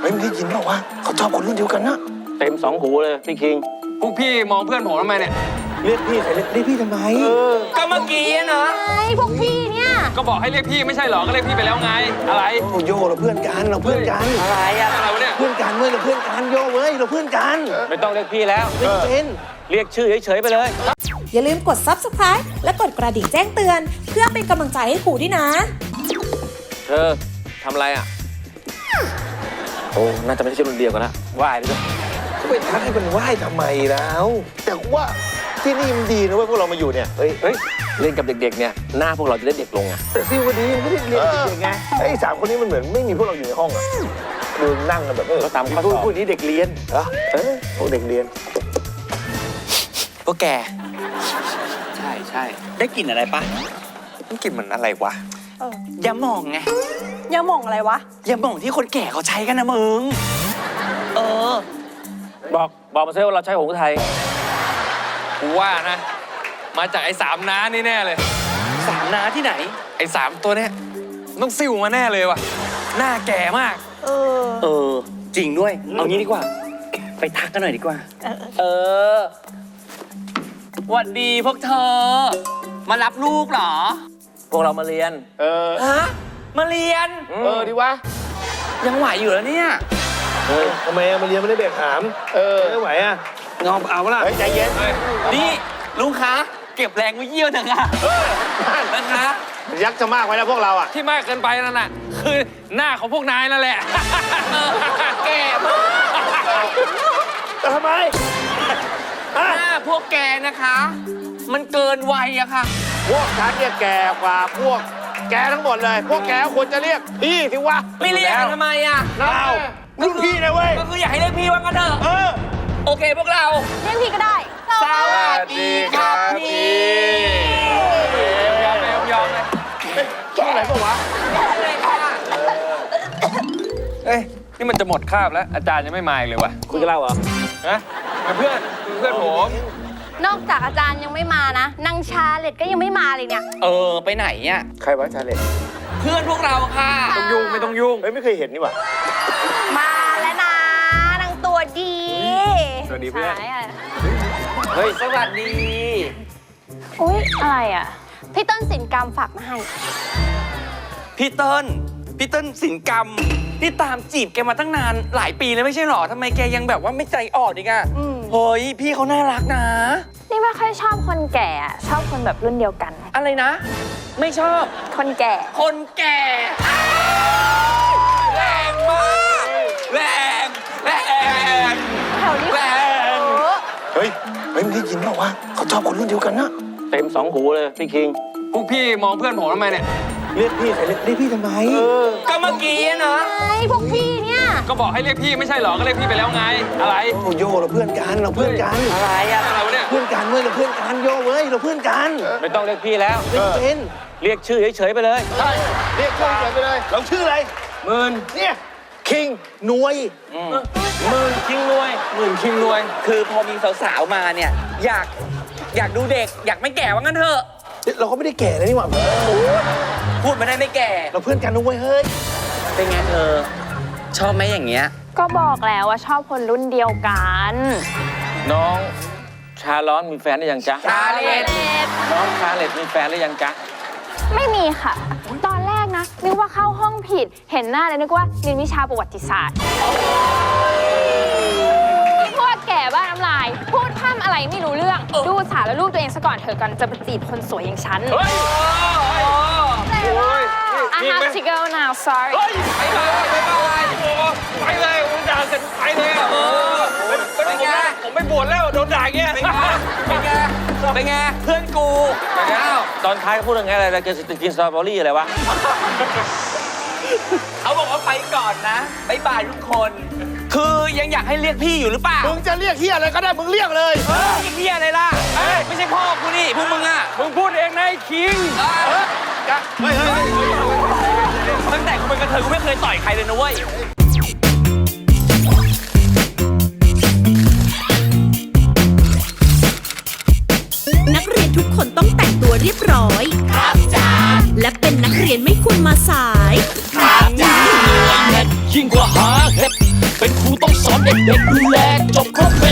เฮ้ยมึงได้ยินเปล่าวะเขาชอบคนรุ่นเดียวกันนะเต็มสองหูเลยพี่คิง พวกพี่มองเพื่อนผมทำไมเนี่ยเรียกพี่ใส่เรียกเรียกพี่ทำไมก็เมื่อกี้นะไอ้พวกพี่เนี่ยก็บอกให้เรียกพี่ไม่ใช่เหรอก็เรียกพี่ไปแล้วไง อะไรโอ้โยเราเพื่อนกันเราเพื่อนกันอะไรอะอะไรวะเนี่ยเพื่อนกันเว้ยเราเพื่อนกันโยเว้ยเราเพื่อนกันไม่ต้องเรียกพี่แล้วไม่เป็นเรียกชื่อเฉยๆไปเลยอย่าลืมกด subscribe และกดกระดิ่งแจ้งเตือน เพื่อเป็นกำลังใจให้ครูด้วยนะ เธอทำอะไรอะ โอ้น่าจะไม่ใช่รุ่นเดียวกันละว่ายไปด้วยก็ไปทักให้มันไหว้ทำไมแล้ว แต่ว่าที่นี่มันดีนะเว้ยพวกเรามาอยู่เนี่ยเฮ้ยเฮ้ยเล่นกับเด็กๆเนี่ยหน้าพวกเราจะได้เด็กลงอะแต่ซิวก็ดีไม่ได้เรียนเด็กๆไงไอ้สามคนนี้มันเหมือนไม่มีพวกเราอยู่ในห้องอะดูนั่งกันแบบเออก็ตามข้อสอบพวกพวกนี้เด็กเรียนเหรอเออพวกเด็กเรียนพวกแก ใช่ใช่ได้กลิ่นอะไรปะมันกลิ่นเหมือนอะไรวะยาหม่องไงอ ย่ามองอะไรวะยาหม่องที่คนแก่เขาใช้กันนะมึง เออ บอกบอกมาซิว่าเราใช้หงส์ไทย กูว่านะ มาจากไอ้สามน้านี่แน่เลย สามนาที่ไหน ไอ้สามตัวเนี้ยต้องซิ่วมาแน่เลยว่ะ หน้าแก่มาก เออ เออ จริงด้วย เอางี้ดีกว่า ไปทักกันหน่อยดีกว่า เออหวัดดีพวกเธอ มารับลูกเหรอ พวกเรามาเรียน เออ ฮะ มาเรียน เออดีวะ ยังไหวอยู่แล้วเนี่ย เฮ้ยทำไมอะมาเรียนไม่ได้เบรกหามเออ ไม่ไหวอะงอมเอาละเฮ้ยใจเย็นนี่ลุงคะเก็บแรงไว้เยี่ยวเถอะค่ะนะคะ ยักษ์จะมากไว้แล้วพวกเราอะ ที่มากเกินไปนั่นน่ะ คือหน้าของพวกนายนั่นแหละ แก่มากแต่ทำไม หน้าพวกแกนะคะ มันเกินวัยอะค่ะ พวกฉันเนี่ยแก่กว่าพวก แกทั้งหมดเลย พวกแกควรจะเรียกพี่สิวะไม่เรียกกันทำไมอะเรารุ่นพี่นะเว้ย ก็คืออยากให้เรียกพี่ว่ากันเถอะเออ โอเคพวกเรา เรียกพี่ก็ได้สวัสดีครับพี่ยอมเลยยอมเลยช่องไหนปะวะเลยค่ะเอ้ยนี่มันจะหมดคาบแล้ว อาจารย์ยังไม่มาอีกเลยว่ะคุยกับเราเหรอฮะเป็นเพื่อนเป็นเพื่อนผม นอกจากอาจารย์ยังไม่มานะนางชาเลตก็ยังไม่มาเลยเนี่ย เออ ไปไหนอะใครวะชาเลนเพื่อนพวกเราค่ะ ต้องยุ่งไม่ต้องยุ่งเฮ้ยไม่เคยเห็นนี่หว่า มาแล้วนะนางตัวดีสวัสดีเพื่อน ใช่ะเฮ้ย สวัสดี อุ้ยอะไรอะ พี่ต้นสินกรรมฝากมาให้ พี่เติ้ลพี่เติ้ลสินกรรมนี่ตามจีบแกมาตั้งนานหลายปีเลยไม่ใช่หรอทำไมแกยังแบบว่าไม่ใจอ่อนอีกอะอืม เฮ้ยพี่เขาน่ารักนะ นี่ไม่ค่อยชอบคนแก่อะชอบคนแบบรุ่นเดียวกัน อะไรนะ ไม่ชอบ คนแก่ คนแก่แรงมากแรงแรงแถวนี้แรงเออเฮ้ยเฮ้ยมึงได้ยินเปล่าวะเขาชอบคนรุ่นเดียวกันนะ เต็มสองหูเลยพี่คิง พวกพี่มองเพื่อนผมทำไมเนี่ย เรียกพี่ใส่เรียกเรียกพี่ทำไมก็เมื่อกี้นะไอ้พวกพี่เนี่ยก็บอกให้เรียกพี่ไม่ใช่เหรอ ก็เรียกพี่ไปแล้วไง อะไร โอ้โยเราเพื่อนกันเราเพื่อนกันอะไรอะอะไรวะเนี่ย เพื่อนกันเว้ยเราเพื่อนกันโยเว้ยเราเพื่อนกันไม่ต้องเรียกพี่แล้ว ไม่เป็นเรียกชื่อเฉยๆไปเลย ใช่ เรียกชื่อไปเลย เราชื่ออะไรหมื่นเนี่ยคิงหน่วยหมื่นคิงรวยหมื่นคิงรวย คือพอมีสาวๆมาเนี่ยอยากอยากดูเด็ก อยากไม่แก่ว่างั้นเถอะ เราก็ไม่ได้แก่เลยนี่หว่า พูดไม่ได้ไม่แก่ เราเพื่อนกันนะเว้ยเฮ้ย เป็นไงเธอ ชอบไหมอย่างเงี้ย ก็บอกแล้วว่าชอบคนรุ่นเดียวกัน น้องชาร้อนมีแฟนหรือยังจ๊ะ ชาเลตน้องชาเลตมีแฟนหรือยังจ๊ะ ไม่มีค่ะ ตอนแรกนะ นึกว่าเข้าห้องผิด เห็นหน้าเลยนึกว่าเรียนวิชาประวัติศาสตร์พวกแก่บ้าน้ำลาย พูดพร่ำอะไรไม่รู้เรื่อง ดูสารแล้วรูปตัวเองซะก่อนเถอะก่อนจะไปจีบคนสวยอย่างฉัน เฮ้ยโอ้ย I have to go now sorry เฮ้ยไปเลยไปเลยโอ้ไปเลยโดนด่าเสร็จไปเลยอะเออเป็นเป็นผมนะผมไม่บวชแล้วโดนด่าอย่างเงี้ยเป็นไงเป็นไงเป็นไงเพื่อนกูไปแล้วตอนท้ายเขาพูดยังไงอะไรอะไรกินกินสตรอเบอรี่อะไรวะเขาบอกว่าไปก่อนนะบายบายทุกคน คือยังอยากให้เรียกพี่อยู่หรือเปล่ามึงจะเรียกเฮียอะไรก็ได้มึงเรียกเลยเออเรียกพี่อะไรล่ะเอ้ยไม่ใช่พ่อกูนี่พวกมึงอะมึงพูดเองนะไอ้คิงเออเฮ้ยเฮ้ยตั้งแต่กูเป็นกระเทยกูไม่เคยต่อยใครเลยนะเว้ย นักเรียนทุกคนต้องแต่งตัวเรียบร้อย ครับจ้าและเป็นนักเรียนไม่ควรมาสายยิ่งกว่าหาเห็ดเด็กๆดูแลจบครบเว